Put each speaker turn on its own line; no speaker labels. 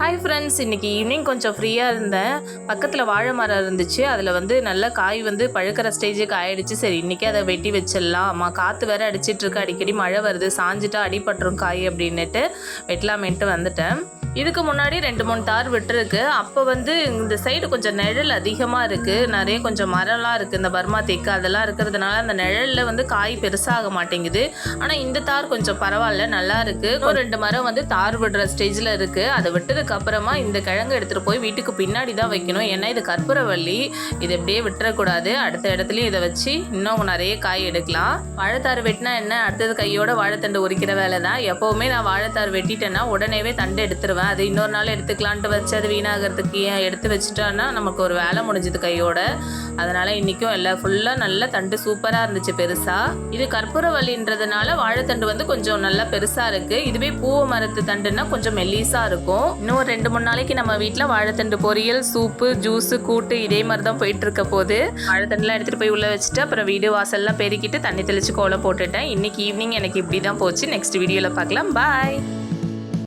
Hi friends இன்னைக்கு evening கொஞ்சம் ஃப்ரீயாக இருந்தேன். பக்கத்தில் வாழை மரம் இருந்துச்சு. அதில் வந்து நல்ல காய் வந்து பழுக்கிற ஸ்டேஜுக்கு ஆயிடுச்சு. சரி இன்றைக்கி அதை வெட்டி வச்சிடலாம். அம்மா காற்று வேறு அடிச்சிட்ருக்கு அடிக்கடி மழை வருது. சாஞ்சிட்டா அடிபட்டுரும் காய் அப்படின்னுட்டு வெட்டலாமேன்ட்டு வந்துட்டேன். இதுக்கு முன்னாடி ரெண்டு மூணு தார் விட்டுருக்கு. அப்போ வந்து இந்த சைடு கொஞ்சம் நிழல் அதிகமாக இருக்குது நிறைய கொஞ்சம் மரம்லாம் இருக்குது இந்த பர்மா தேக்கு அதெல்லாம் இருக்கிறதுனால அந்த நிழலில் வந்து காய் பெருசாக மாட்டேங்குது. ஆனால் இந்த தார் கொஞ்சம் பரவாயில்ல நல்லா இருக்குது ரெண்டு மரம் வந்து தார் விடுற ஸ்டேஜில் இருக்குது அதை விட்டதுக்கு அப்புறமா இந்த கிழங்கு எடுத்துகிட்டு போய் வீட்டுக்கு பின்னாடி தான் வைக்கணும். ஏன்னா இது கற்பூரவள்ளி இது எப்படியே விட்டுறக்கூடாது அடுத்த இடத்துலையும் இதை வச்சு இன்னும் நிறைய காய் எடுக்கலாம். வாழைத்தார் வெட்டினா என்ன? அடுத்தது கையோட வாழைத்தண்டு உரிக்கிற வேலை தான் எப்போவுமே நான் வாழைத்தார் வெட்டிட்டேன்னா உடனேவே தண்டு எடுத்துருவேன். அது இன்னொரு நாள் எடுத்துக்கலான்ட்டு வச்சு அது வீணாகிறதுக்கு ஏன் எடுத்து வச்சுட்டோன்னா நமக்கு ஒரு வேலை முடிஞ்சுது கையோட. அதனால இன்றைக்கும் எல்லாம் ஃபுல்லாக நல்ல தண்டு சூப்பராக இருந்துச்சு பெருசாக இது கற்பூரவள்ளின்றதுனால வாழைத்தண்டு வந்து கொஞ்சம் நல்லா பெருசாக இருக்குது இதுவே பூவ மரத்து தண்டுனா கொஞ்சம் மெல்லிஸாக இருக்கும். இன்னும் ஒரு ரெண்டு மூணு நாளைக்கு நம்ம வீட்டில் வாழைத்தண்டு பொரியல் சூப்பு ஜூஸு கூட்டு இதே மாதிரி தான் போயிட்டு இருக்க போது வாழைத்தண்டுலாம் எடுத்துகிட்டு போய் உள்ளே வச்சுட்டு அப்புறம் வீடு வாசல்லாம் பெருக்கிட்டு தண்ணி தெளித்து கோலம் போட்டுட்டேன். இன்னைக்கு ஈவினிங் எனக்கு இப்படி தான் போச்சு நெக்ஸ்ட் வீடியோவில் பார்க்கலாம் பாய்